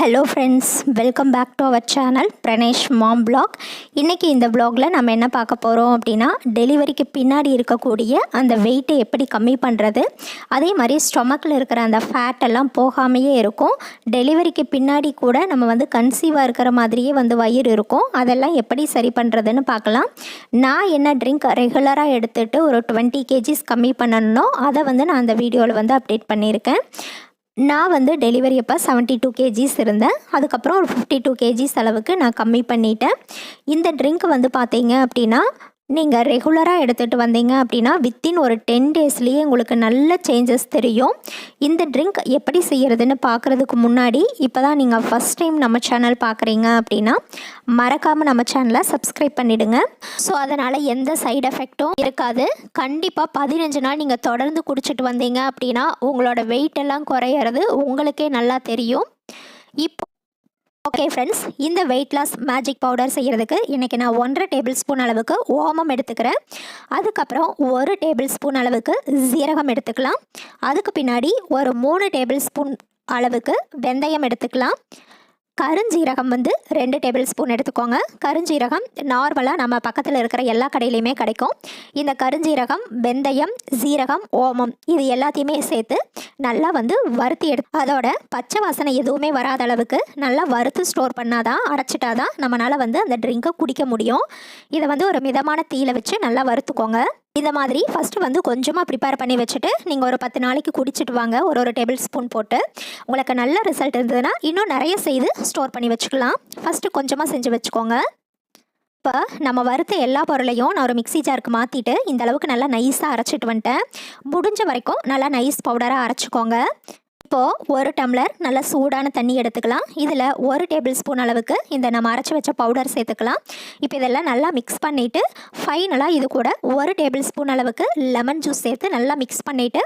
Hello friends welcome back to our channel Pranesh mom blog இன்றைக்கி இந்த பிளாகில் நம்ம என்ன பார்க்க போகிறோம் அப்படின்னா டெலிவரிக்கு பின்னாடி இருக்கக்கூடிய அந்த வெயிட்டை எப்படி கம்மி பண்ணுறது அதே மாதிரி ஸ்டொமக்கில் இருக்கிற அந்த ஃபேட் எல்லாம் போகாமையே இருக்கும். டெலிவரிக்கு பின்னாடி கூட நம்ம வந்து கன்சீவாக இருக்கிற மாதிரியே வந்து வயிறு இருக்கும். அதெல்லாம் எப்படி சரி பண்ணுறதுன்னு பார்க்கலாம். நான் என்ன ட்ரிங்க் ரெகுலராக எடுத்துகிட்டு ஒரு டுவெண்ட்டி கேஜிஸ் கம்மி பண்ணணும் அதை வந்து நான் அந்த வீடியோவில் வந்து அப்டேட் பண்ணியிருக்கேன். நான் வந்து டெலிவரி அப்போ செவன்ட்டி டூ கேஜிஸ் இருந்தேன். அதுக்கப்புறம் ஒரு ஃபிஃப்டி டூ கேஜிஸ் அளவுக்கு நான் கம்மி பண்ணிட்டேன். இந்த ட்ரிங்க் வந்து பார்த்தீங்க அப்படின்னா நீங்கள் ரெகுலராக எடுத்துகிட்டு வந்தீங்க அப்படின்னா வித்தின் ஒரு டென் டேஸ்லேயே உங்களுக்கு நல்ல சேஞ்சஸ் தெரியும். இந்த ட்ரிங்க் எப்படி செய்கிறதுன்னு பார்க்குறதுக்கு முன்னாடி இப்போ தான் நீங்கள் ஃபஸ்ட் டைம் நம்ம சேனல் பார்க்குறீங்க அப்படின்னா மறக்காமல் நம்ம சேனலை சப்ஸ்கிரைப் பண்ணிவிடுங்க ஸோ அதனால் எந்த சைடு எஃபெக்ட்டும் இருக்காது. கண்டிப்பாக பதினஞ்சு நாள் நீங்கள் தொடர்ந்து குடிச்சிட்டு வந்தீங்க அப்படின்னா உங்களோட வெயிட் எல்லாம் குறையிறது உங்களுக்கே நல்லா தெரியும். இப்போ ஓகே ஃப்ரெண்ட்ஸ் இந்த வெயிட் லாஸ் மேஜிக் பவுடர் செய்கிறதுக்கு இன்றைக்கி நான் ஒன்றரை டேபிள் ஸ்பூன் அளவுக்கு ஓமம் எடுத்துக்கிறேன். அதுக்கப்புறம் ஒரு டேபிள் ஸ்பூன் அளவுக்கு ஜீரகம் எடுத்துக்கலாம். அதுக்கு பின்னாடி ஒரு மூணு டேபிள் ஸ்பூன் அளவுக்கு வெந்தயம் எடுத்துக்கலாம். கருஞ்சீரகம் வந்து ரெண்டு டேபிள் ஸ்பூன் எடுத்துக்கோங்க. கருஞ்சீரகம் நார்மலாக நம்ம பக்கத்தில் இருக்கிற எல்லா கடையிலையுமே கிடைக்கும். இந்த கருஞ்சீரகம் வெந்தயம் சீரகம் ஓமம் இது எல்லாத்தையுமே சேர்த்து நல்லா வந்து வறுத்தி எடுத்து அதோட பச்சை வாசனை எதுவுமே வராத அளவுக்கு நல்லா வறுத்து ஸ்டோர் பண்ணாதான் அரைச்சிட்டாதான் நம்மளால் வந்து அந்த ட்ரிங்கை குடிக்க முடியும். இதை வந்து ஒரு மிதமான தீயில வச்சு நல்லா வறுத்துக்கோங்க. இந்த மாதிரி ஃபஸ்ட்டு வந்து கொஞ்சமாக ப்ரிப்பேர் பண்ணி வச்சுட்டு நீங்கள் ஒரு பத்து நாளைக்கு குடிச்சிட்டு வாங்க. ஒரு ஒரு டேபிள் ஸ்பூன் போட்டு. உங்களுக்கு நல்ல ரிசல்ட் இருந்ததுன்னா இன்னும் நிறைய செய்து ஸ்டோர் பண்ணி வச்சுக்கலாம். ஃபஸ்ட்டு கொஞ்சமாக செஞ்சு வச்சுக்கோங்க. இப்போ நம்ம வறுத்த எல்லா பொருளையும் நான் ஒரு மிக்சி ஜாருக்கு மாற்றிட்டு இந்த அளவுக்கு நல்லா நைஸாக அரைச்சிட்டு வந்துட்டேன். முடிஞ்ச வரைக்கும் நல்லா நைஸ் பவுடராக அரைச்சிக்கோங்க. இப்போது ஒரு டம்ளர் நல்லா சூடான தண்ணி எடுத்துக்கலாம். இதில் ஒரு டேபிள் ஸ்பூன் அளவுக்கு இந்த நம்ம அரைச்சி வச்ச பவுடர் சேர்த்துக்கலாம். இப்போ இதெல்லாம் நல்லா மிக்ஸ் பண்ணிவிட்டு ஃபைனலாக இது கூட ஒரு டேபிள் ஸ்பூன் அளவுக்கு லெமன் ஜூஸ் சேர்த்து நல்லா மிக்ஸ் பண்ணிவிட்டு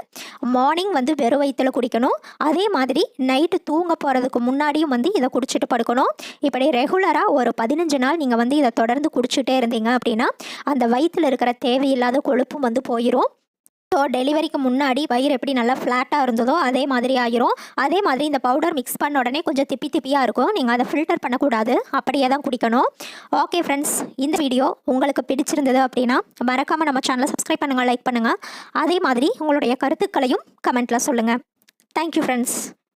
மார்னிங் வந்து வெறும் வயிற்றில் குடிக்கணும். அதே மாதிரி நைட்டு தூங்க போகிறதுக்கு முன்னாடியும் வந்து இதை குடிச்சிட்டு படுக்கணும். இப்படி ரெகுலராக ஒரு பதினஞ்சு நாள் நீங்கள் வந்து இதை தொடர்ந்து குடிச்சிட்டே இருந்தீங்க அப்படின்னா அந்த வயிற்றில் இருக்கிற தேவையில்லாத கொழுப்பும் வந்து போயிடும் ஸோ டெலிவரிக்கு முன்னாடி வயிறு எப்படி நல்லா ஃப்ளாட்டாக இருந்ததோ அதே மாதிரி ஆகிரும் அதே மாதிரி இந்த பவுடர் மிக்ஸ் பண்ண உடனே கொஞ்சம் திப்பி திப்பியாக இருக்கும். நீங்கள் அதை ஃபில்டர் பண்ணக்கூடாது. அப்படியே தான் குடிக்கணும். ஓகே ஃப்ரெண்ட்ஸ் இந்த வீடியோ உங்களுக்கு பிடிச்சிருந்தது அப்படின்னா மறக்காமல் நம்ம சேனலை சப்ஸ்கிரைப் பண்ணுங்கள் லைக் பண்ணுங்கள் அதே மாதிரி உங்களுடைய கருத்துக்களையும் கமெண்ட்டில் சொல்லுங்கள் தேங்க்யூ ஃப்ரெண்ட்ஸ்